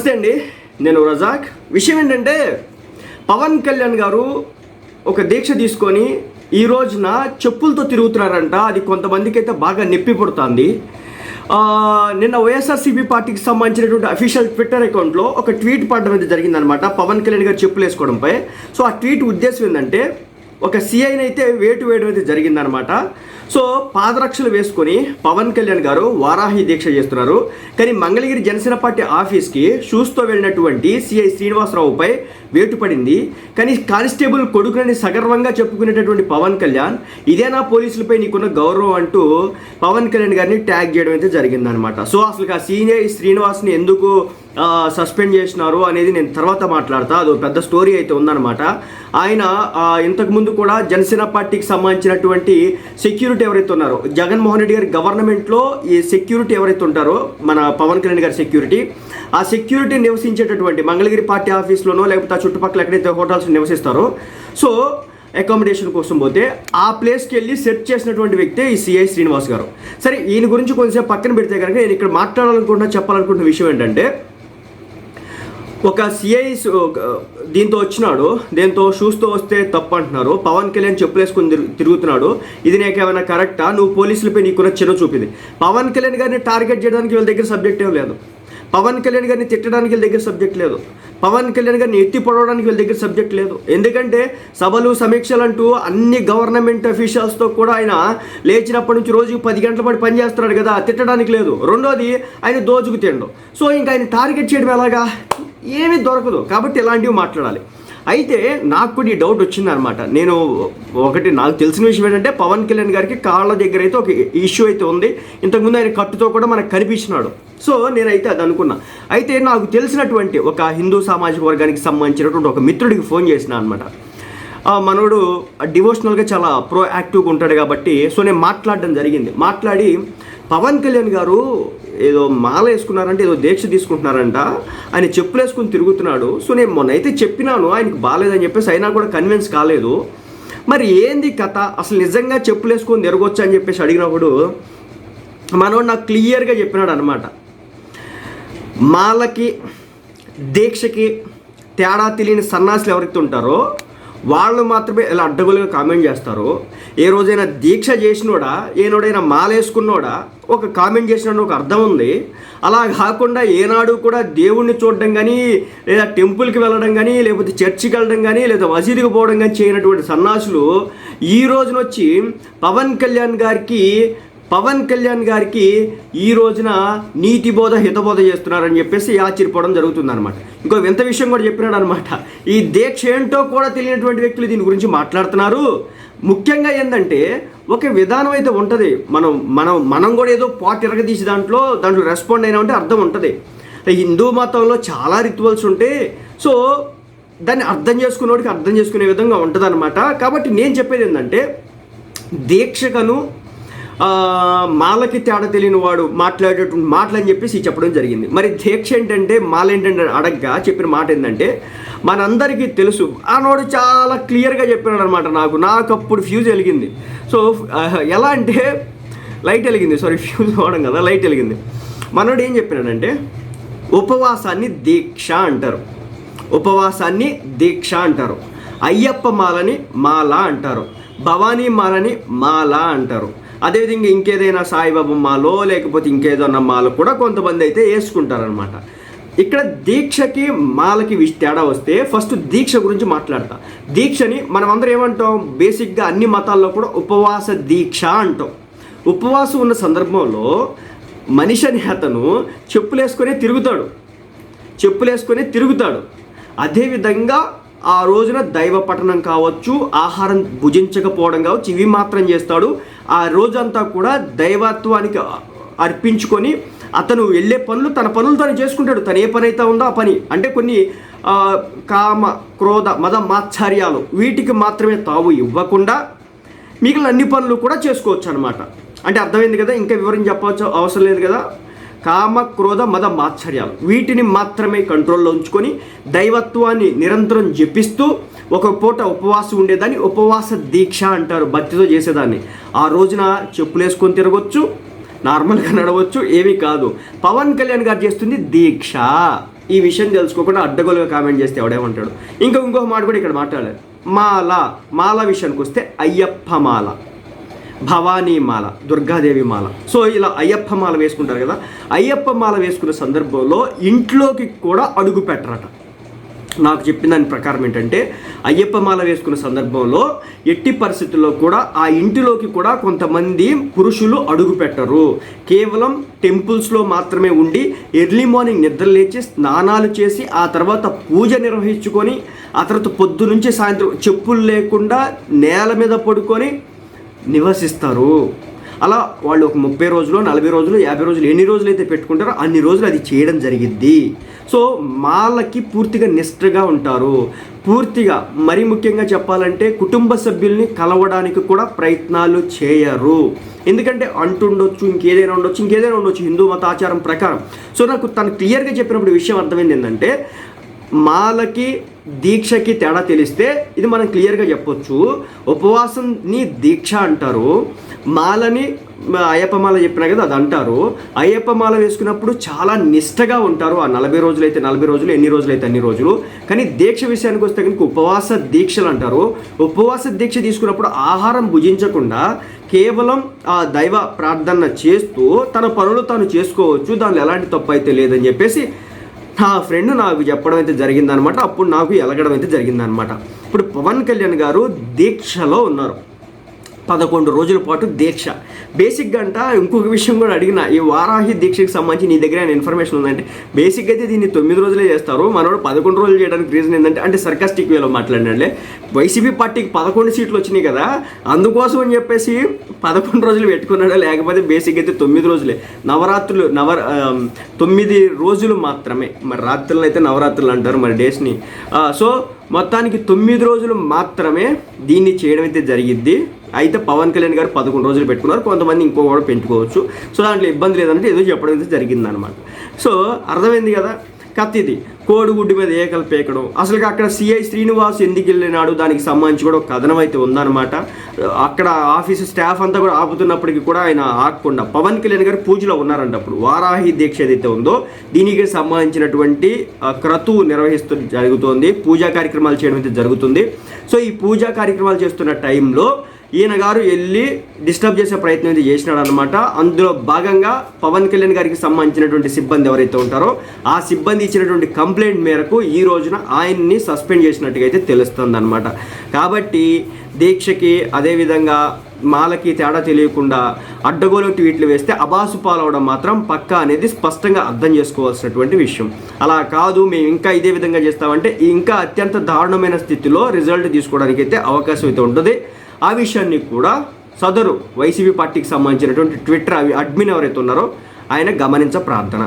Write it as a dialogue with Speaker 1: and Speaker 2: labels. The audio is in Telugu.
Speaker 1: నమస్తే అండి నేను రజాక్. విషయం ఏంటంటే పవన్ కళ్యాణ్ గారు ఒక దీక్ష తీసుకొని ఈ రోజున చెప్పులతో తిరుగుతున్నారంట అది కొంతమందికి అయితే బాగా నొప్పి పుడుతుంది. నిన్న వైఎస్ఆర్సీపీ పార్టీకి సంబంధించినటువంటి అఫీషియల్ ట్విట్టర్ అకౌంట్లో ఒక ట్వీట్ పడడం అయితే జరిగిందనమాట పవన్ కళ్యాణ్ గారు చెప్పులు వేసుకోవడంపై. సో ఆ ట్వీట్ ఉద్దేశం ఏంటంటే ఒక సిఐని అయితే వేటు వేయడం అయితే జరిగిందనమాట సో పాదరక్షలు వేసుకొని పవన్ కళ్యాణ్ గారు వారాహి దీక్ష చేస్తున్నారు. కానీ మంగళగిరి జనసేన పార్టీ ఆఫీస్కి షూస్తో వెళ్ళినటువంటి సిఐ శ్రీనివాసరావుపై వేటు పడింది. కానీ కానిస్టేబుల్ కొడుకునని సగర్వంగా చెప్పుకునేటటువంటి పవన్ కళ్యాణ్ ఇదేనా పోలీసులపై నీకున్న గౌరవం అంటూ పవన్ కళ్యాణ్ గారిని ట్యాగ్ చేయడం అయితే జరిగిందనమాట సో అసలు ఆ సీనియర్ శ్రీనివాస్ని ఎందుకు సస్పెండ్ చేసినారు అనేది నేను తర్వాత మాట్లాడతా. అది పెద్ద స్టోరీ అయితే ఉందన్నమాట. ఆయన ఇంతకుముందు కూడా జనసేన పార్టీకి సంబంధించినటువంటి సెక్యూరిటీ ఎవరైతే ఉన్నారో జగన్మోహన్ రెడ్డి గారి గవర్నమెంట్లో ఈ సెక్యూరిటీ ఎవరైతే ఉంటారో మన పవన్ కళ్యాణ్ గారి సెక్యూరిటీ ఆ సెక్యూరిటీ నివసించేటటువంటి మంగళగిరి పార్టీ ఆఫీస్లోనో లేకపోతే ఆ చుట్టుపక్కల ఎక్కడైతే హోటల్స్ నివసిస్తారో సో అకామిడేషన్ కోసం పోతే ఆ ప్లేస్కి వెళ్ళి సెర్చ్ చేసినటువంటి వ్యక్తే ఈ సిఐ శ్రీనివాస్ గారు. సరే ఈయన గురించి కొంచెం పక్కన పెడితే కనుక నేను ఇక్కడ మాట్లాడాలనుకుంటున్నా చెప్పాలనుకుంటున్న విషయం ఏంటంటే ఒక సిఐ దీంతో వచ్చినాడు దీంతో షూస్తో వస్తే తప్పు అంటున్నారు పవన్ కళ్యాణ్ చెప్పులేసుకుని తిరుగు- తిరుగుతున్నాడు. ఇది నీకేమైనా కరెక్టా నువ్వు పోలీసులపై నీకున్న చిన్న చూపింది పవన్ కళ్యాణ్ గారిని టార్గెట్ చేయడానికి వీళ్ళ దగ్గర సబ్జెక్ట్ ఏం లేదు. పవన్ కళ్యాణ్ గారిని తిట్టడానికి వీళ్ళ దగ్గర సబ్జెక్ట్ లేదు. పవన్ కళ్యాణ్ గారిని ఎత్తి పొడవడానికి వీళ్ళ దగ్గర సబ్జెక్ట్ లేదు. ఎందుకంటే సభలు సమీక్షలు అంటూ అన్ని గవర్నమెంట్ అఫీషియల్స్తో కూడా ఆయన లేచినప్పటి నుంచి రోజుకి పది గంటల పాటు పనిచేస్తున్నాడు కదా తిట్టడానికి లేదు. రెండోది ఆయన దోచుకు తిండు. సో ఇంకా ఆయన టార్గెట్ చేయడం ఎలాగా? ఏమీ దొరకదు. కాబట్టి ఇలాంటివి మాట్లాడాలి. అయితే నాకు కూడా ఈ డౌట్ వచ్చిందనమాట. నేను ఒకటి నాకు తెలిసిన విషయం ఏంటంటే పవన్ కళ్యాణ్ గారికి కాళ్ళ దగ్గర అయితే ఒక ఇష్యూ అయితే ఉంది. ఇంతకుముందు ఆయన కట్టుతో కూడా మనకు కనిపించినాడు. సో నేనైతే అది అనుకున్నా. అయితే నాకు తెలిసినటువంటి ఒక హిందూ సామాజిక వర్గానికి సంబంధించినటువంటి ఒక మిత్రుడికి ఫోన్ చేసిన అనమాట. ఆ మనోడు డివోషనల్గా చాలా ప్రో యాక్టివ్గా ఉంటాడు కాబట్టి సో నేను మాట్లాడడం జరిగింది. మాట్లాడి పవన్ కళ్యాణ్ గారు ఏదో మాల వేసుకున్నారంటే ఏదో దీక్ష తీసుకుంటున్నారంట. ఆయన చెప్పులు వేసుకుని తిరుగుతున్నాడు. సో నేను మొన్న అయితే చెప్పినాను ఆయనకు బాగాలేదని చెప్పేసి అయినా కూడా కన్విన్స్ కాలేదు. మరి ఏంది కథ? అసలు నిజంగా చెప్పులు వేసుకొని తిరగొచ్చా అని చెప్పేసి అడిగినప్పుడు మనోడు నాకు క్లియర్గా చెప్పినాడు అనమాట మాలకి దీక్షకి తేడా తెలియని సన్నాసులు ఎవరైతే ఉంటారో వాళ్ళు మాత్రమే ఇలా అడ్డగోలుగా కామెంట్ చేస్తారు. ఏ రోజైనా దీక్ష చేసినోడా? ఏనోడైనా మాలేసుకున్నోడా ఒక కామెంట్ చేసిన ఒక అర్థం ఉంది. అలా కాకుండా ఏనాడు కూడా దేవుణ్ణి చూడడం కానీ లేదా టెంపుల్కి వెళ్ళడం కానీ లేకపోతే చర్చికి వెళ్ళడం కానీ లేదా మసీదుకి పోవడం కానీ చేయనటువంటి సన్నాసులు ఈ రోజున వచ్చి పవన్ కళ్యాణ్ గారికి పవన్ కళ్యాణ్ గారికి ఈ రోజున నీతి బోధ హితబోధ చేస్తున్నారని చెప్పేసి ఆశ్చర్యపోవడం జరుగుతుంది అనమాట ఇంకో వింత విషయం కూడా చెప్పినాడు అనమాట ఈ దీక్ష ఏంటో కూడా తెలియనటువంటి వ్యక్తులు దీని గురించి మాట్లాడుతున్నారు. ముఖ్యంగా ఏంటంటే ఒక విధానం అయితే ఉంటుంది. మనం మనం మనం కూడా ఏదో పాటు ఇరగదీసి దాంట్లో దాంట్లో రెస్పాండ్ అయినామంటే అర్థం ఉంటుంది. హిందూ మతంలో చాలా రిచువల్స్ ఉంటే సో దాన్ని అర్థం చేసుకునేవాడికి అర్థం చేసుకునే విధంగా ఉంటుంది కాబట్టి నేను చెప్పేది ఏంటంటే దీక్షకను మాలకి తేడా తెలియని వాడు మాట్లాడేటువంటి మాటలు అని చెప్పేసి చెప్పడం జరిగింది. మరి దీక్ష ఏంటంటే మాల ఏంటంటే అడగ్గా చెప్పిన మాట ఏంటంటే మనందరికీ తెలుసు. ఆనోడు చాలా క్లియర్గా చెప్పినాడు అనమాట నాకు. నాకు అప్పుడు ఫ్యూజ్ వెలిగింది. సో ఎలా అంటే లైట్ వెలిగింది. సారీ ఫ్యూజ్ అవ్వడం కదా లైట్ వెలిగింది. మనోడు ఏం చెప్పినాడంటే ఉపవాసాన్ని దీక్ష అంటారు. ఉపవాసాన్ని దీక్ష అంటారు. అయ్యప్ప మాలని మాల అంటారు. భవానీ మాలని మాల అంటారు. అదేవిధంగా ఇంకేదైనా సాయిబాబా మాలో లేకపోతే ఇంకేదైనా మాలో కూడా కొంతమంది అయితే వేసుకుంటారనమాట ఇక్కడ దీక్షకి మాలకి తేడా వస్తే ఫస్ట్ దీక్ష గురించి మాట్లాడతా. దీక్షని మనం అందరం ఏమంటాం? బేసిక్గా అన్ని మతాల్లో కూడా ఉపవాస దీక్ష అంటాం. ఉపవాసం ఉన్న సందర్భంలో మనిషి అనే అతను చెప్పులేసుకొని తిరుగుతాడు. చెప్పులేసుకొని తిరుగుతాడు. అదేవిధంగా ఆ రోజున దైవ పఠనం కావచ్చు ఆహారం భుజించకపోవడం కావచ్చు ఇవి మాత్రం చేస్తాడు. ఆ రోజంతా కూడా దైవత్వానికి అర్పించుకొని అతను వెళ్ళే పనులు తన పనులు తను చేసుకుంటాడు. తను ఏ పని అయితే ఉందో ఆ పని. అంటే కొన్ని కామ క్రోధ మద మాత్సర్యాలు వీటికి మాత్రమే తావు ఇవ్వకుండా మిగిలిన అన్ని పనులు కూడా చేసుకోవచ్చు అనమాట అంటే అర్థమైంది కదా? ఇంకా వివరం చెప్పవచ్చు అవసరం లేదు కదా? కామ క్రోధ మద మాత్సర్యాలు. వీటిని మాత్రమే కంట్రోల్లో ఉంచుకొని దైవత్వాన్ని నిరంతరం జపిస్తూ ఒక పూట ఉపవాసం ఉండేదాన్ని. ఉపవాస దీక్ష అంటారు భక్తితో చేసేదాన్ని. ఆ రోజున చెప్పులు వేసుకొని తిరగొచ్చు నార్మల్గా నడవచ్చు ఏమీ కాదు. పవన్ కళ్యాణ్ గారు చేస్తుంది దీక్ష. ఈ విషయం తెలుసుకోకుండా అడ్డగోలుగా కామెంట్ చేస్తే ఎవడేమంటాడు? ఇంకా ఇంకొక మాట కూడా ఇక్కడ మాట్లాడారు మాల మాల విషయానికి వస్తే అయ్యప్ప మాల. భవానీ మాల దుర్గాదేవి మాల. సో ఇలా అయ్యప్ప మాల వేసుకుంటారు కదా అయ్యప్ప మాల వేసుకున్న సందర్భంలో ఇంట్లోకి కూడా అడుగు పెట్టరట. నాకు చెప్పిన దాని ప్రకారం ఏంటంటే అయ్యప్ప మాల వేసుకున్న సందర్భంలో ఎట్టి పరిస్థితుల్లో కూడా ఆ ఇంటిలోకి కూడా కొంతమంది పురుషులు అడుగు పెట్టరు. కేవలం టెంపుల్స్లో మాత్రమే ఉండి ఎర్లీ మార్నింగ్ నిద్ర లేచి స్నానాలు చేసి ఆ తర్వాత పూజ నిర్వహించుకొని ఆ తర్వాత పొద్దు నుంచి సాయంత్రం చెప్పులు లేకుండా నేల మీద పడుకొని నివసిస్తారు. అలా వాళ్ళు ఒక ముప్పై రోజులు నలభై రోజులు యాభై రోజులు ఎన్ని రోజులు అయితే పెట్టుకుంటారో అన్ని రోజులు అది చేయడం జరిగిద్ది. సో మాలకి పూర్తిగా నిష్ఠగా ఉంటారు. పూర్తిగా మరీ ముఖ్యంగా చెప్పాలంటే కుటుంబ సభ్యుల్ని కలవడానికి కూడా ప్రయత్నాలు చేయరు. ఎందుకంటే అంటుండొచ్చు ఇంకేదైనా ఉండొచ్చు ఇంకేదైనా ఉండొచ్చు హిందూ మతాచారం ప్రకారం. సో నాకు తను క్లియర్గా చెప్పినప్పుడు విషయం అర్థమైంది ఏంటంటే మాలకి దీక్షకి తేడా తెలిస్తే ఇది మనం క్లియర్గా చెప్పొచ్చు. ఉపవాసంని దీక్ష అంటారు. మాలని అయ్యప్పమాల అయ్యప్ప మాల చెప్పినా కదా అది అంటారు. అయ్యప్ప మాల వేసుకున్నప్పుడు చాలా నిష్టగా ఉంటారు. ఆ నలభై రోజులు అయితే నలభై రోజులు ఎన్ని రోజులు అయితే అన్ని రోజులు. కానీ దీక్ష విషయానికి వస్తే కనుక ఉపవాస దీక్షలు అంటారు. ఉపవాస దీక్ష తీసుకున్నప్పుడు ఆహారం భుజించకుండా కేవలం ఆ దైవ ప్రార్థన చేస్తూ తన పనులు తాను చేసుకోవచ్చు. దానిలో ఎలాంటి తప్పు అయితే లేదని చెప్పేసి నా ఫ్రెండ్ నాకు చెప్పడం అయితే జరిగిందనమాట అప్పుడు నాకు ఎలగడం అయితే జరిగిందనమాట ఇప్పుడు పవన్ కళ్యాణ్ గారు దీక్షలో ఉన్నారు. పదకొండు రోజుల పాటు దీక్ష. బేసిక్గా అంట ఇంకొక విషయం కూడా అడిగిన ఈ వారాహి దీక్షకి సంబంధించి నీ దగ్గర ఏమైనా ఇన్ఫర్మేషన్ ఉందంటే బేసిక్గా అయితే దీన్ని తొమ్మిది రోజులే చేస్తారు. మనోడు పదకొండు రోజులు చేయడానికి రీజన్ ఏంటంటే అంటే సర్కాస్టిక్ వేలో మాట్లాడినట్లే వైసీపీ పార్టీకి పదకొండు సీట్లు వచ్చినాయి కదా అందుకోసం అని చెప్పేసి పదకొండు రోజులు పెట్టుకున్నాడా? లేకపోతే బేసిక్ అయితే తొమ్మిది రోజులే. నవరాత్రులు నవ తొమ్మిది రోజులు మాత్రమే. మరి రాత్రులు అయితే నవరాత్రులు అంటారు మరి డేస్ని. సో మొత్తానికి తొమ్మిది రోజులు మాత్రమే దీన్ని చేయడం అయితే జరిగిద్ది. అయితే పవన్ కళ్యాణ్ గారు పదకొండు రోజులు పెట్టుకున్నారు. కొంతమంది ఇంకో కూడా పెంచుకోవచ్చు. సో దాంట్లో ఇబ్బంది లేదంటే ఏదో చెప్పడం అయితే జరిగిందనమాట సో అర్థమైంది కదా? కత్తి ఇది. కోడిగుడ్డు మీద ఏకలు పేకడం. అసలు అక్కడ సిఐ శ్రీనివాస్ ఎందుకు వెళ్ళినాడు? దానికి సంబంధించి కూడా ఒక కథనం అయితే ఉందన్నమాట. అక్కడ ఆఫీస్ స్టాఫ్ అంతా కూడా ఆపుతున్నప్పటికీ కూడా ఆయన ఆగకుండా పవన్ కళ్యాణ్ గారు పూజలో ఉన్నారంట అప్పుడు. వారాహి దీక్ష ఏదైతే ఉందో దీనికి సంబంధించినటువంటి క్రతువు నిర్వహిస్తూ జరుగుతోంది. పూజా కార్యక్రమాలు చేయడం అయితే జరుగుతుంది. సో ఈ పూజా కార్యక్రమాలు చేస్తున్న టైంలో ఈయన గారు వెళ్ళి డిస్టర్బ్ చేసే ప్రయత్నం అయితే చేసినాడు అనమాట అందులో భాగంగా పవన్ కళ్యాణ్ గారికి సంబంధించినటువంటి సిబ్బంది ఎవరైతే ఉంటారో ఆ సిబ్బంది ఇచ్చినటువంటి కంప్లైంట్ మేరకు ఈ రోజున ఆయన్ని సస్పెండ్ చేసినట్టుగా అయితే తెలుస్తుంది అనమాట కాబట్టి దీక్షకి అదేవిధంగా మాలకి తేడా తెలియకుండా అడ్డగోలు ట్వీట్లు వేస్తే అబాసు పాలవడం మాత్రం పక్కా అనేది స్పష్టంగా అర్థం చేసుకోవాల్సినటువంటి విషయం. అలా కాదు మేము ఇంకా ఇదే విధంగా చేస్తామంటే ఇంకా అత్యంత దారుణమైన స్థితిలో రిజల్ట్ తీసుకోవడానికి అయితే అవకాశం అయితే ఉంటుంది. ఆ విషయాన్ని కూడా సదరు వైసీపీ పార్టీకి సంబంధించినటువంటి ట్విట్టర్ అవి అడ్మిన్ ఎవరైతే ఉన్నారో ఆయన గమనించ ప్రార్థన.